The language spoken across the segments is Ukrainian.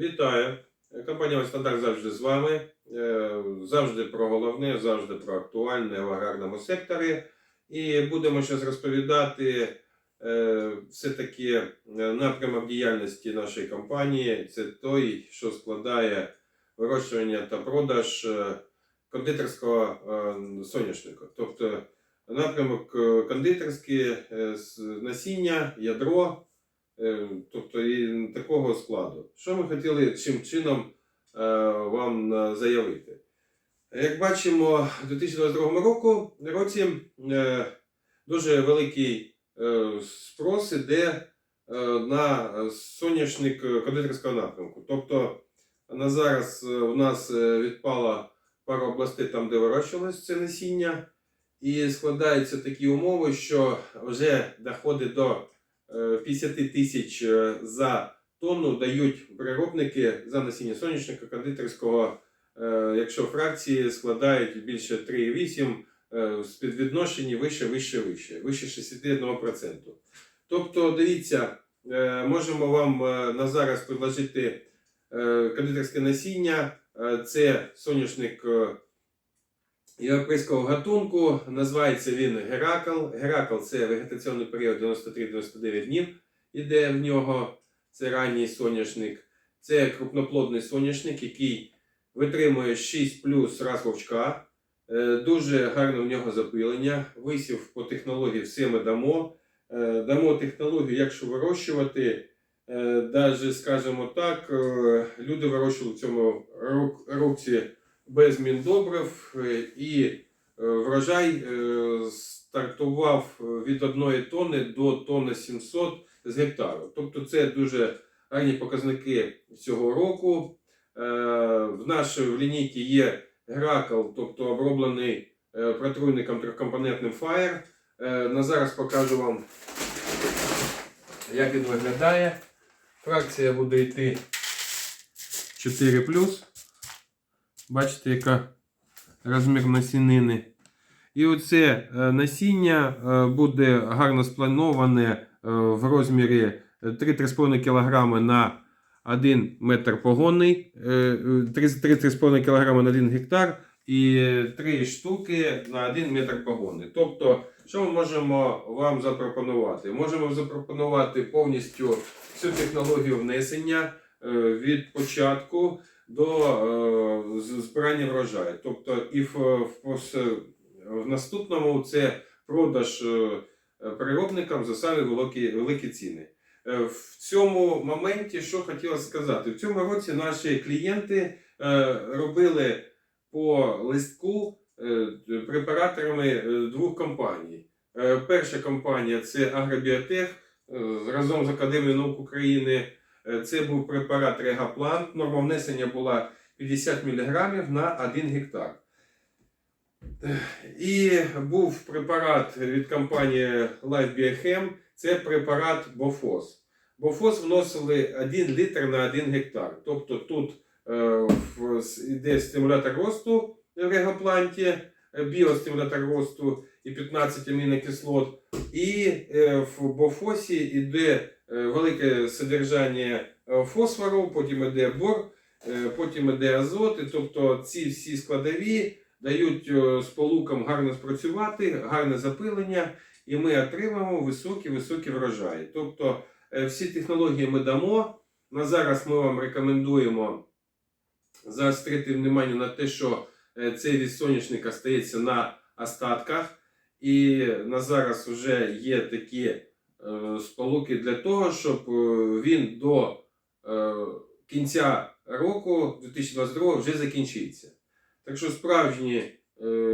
Вітаю! Компанія Стандарт завжди з вами. Е, Завжди про головне, завжди про актуальне в аграрному секторі. І будемо зараз розповідати е, все-таки е, напрямок діяльності нашої компанії. Це той, що складає вирощування та продаж кондитерського соняшника. Тобто напрямок е, кондитерський е, з насіння, ядро. Е, Тобто і такого складу. Що ми хотіли чим чином е, вам е, заявити? Як бачимо, у 2022 року, році дуже великий спрос іде на соняшник кондитерського напрямку. Тобто на зараз у нас відпала пара областей там, де вирощувалось це насіння, і складаються такі умови, що вже доходить до 50 тисяч е, за тонну дають переробники за насіння соняшника кондитерського, е, якщо фракції складають більше 3,8 е, в співвідношенні вище, вище, вище, вище 61%. Тобто, дивіться, е, можемо вам е, на зараз предложити е, кондитерське насіння. Е, Це соняшник е, європейського гатунку. Називається він Геракл. Геракл це вегетаційний період 93-99 днів. Іде в нього. Це ранній соняшник. Це крупноплодний соняшник, який витримує 6 плюс раз вовчка. Е, Дуже гарне в нього запилення. Висів по технології все ми дамо. Е, Дамо технологію, як що вирощувати. Навіть, скажімо так, е, люди вирощували в цьому році без міндобрив е, і е, врожай е, стартував від 1 тонни до тонни 700 з гектару. Тобто це дуже гарні показники цього року. В нашій лінійці є Гракл, тобто оброблений протруйником трьохкомпонентним Fire. Е, На зараз покажу вам, як він виглядає. Фракція буде йти 4 Бачите, яка розмір насінини. І оце е, насіння е, буде гарно сплановане е, в розмірі 3-3,5 кг на 1 метр погонний, е, е, 3-3,5 кг на 1 гектар і 3 штуки на 1 метр погонний. Тобто, що ми можемо вам запропонувати? Можемо запропонувати повністю всю технологію внесення від початку до е, збирання врожаю. Тобто, і в, в, в наступному це продаж е, переробникам за самі великі, великі ціни. Е, В цьому моменті, що хотіла сказати, в цьому році наші клієнти робили по листку препараторами двох компаній. Перша компанія це Агробіотех разом з Академією наук України. Е, Це був препарат Регаплан. Норма внесення була 50 мг на 1 гектар. Е, І був препарат від компанії Life Biochem. Це препарат Бофос. Бофос вносили 1 літр на 1 гектар. Тобто тут е, йде стимулятор росту в регопланті, е, біостимулятор росту і 15 амінокислот. І е, в Бофосі йде е, велике содержання е, фосфору, потім йде бор, е, потім йде азот. І тобто ці всі складові дають е, сполукам гарно спрацювати, гарне запилення, і ми отримаємо високі-високі врожаї. Тобто е, всі технології ми дамо. На зараз ми вам рекомендуємо заострити внимання на те, що е, цей від соняшника стається на остатках. І на зараз вже є такі е, сполуки для того, щоб е, він до е, кінця року 2022 вже закінчиться. Так що справжні е,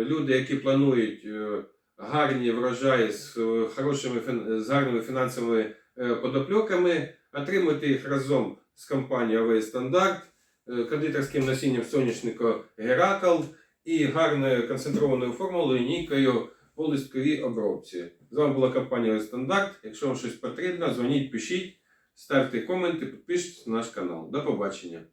люди, які планують е, гарні врожаї з, е, хорошими, з гарними фінансовими е, подопльоками, отримуйте їх разом з компанією АВ Стандарт, е, кондитерським насінням соняшника Геракл і гарною концентрованою формулою лінійкою по листковій обробці. З вами була компанія Стандарт. Якщо вам щось потрібно, дзвоніть, пишіть, ставте коменти, підпишіться на наш канал. До побачення.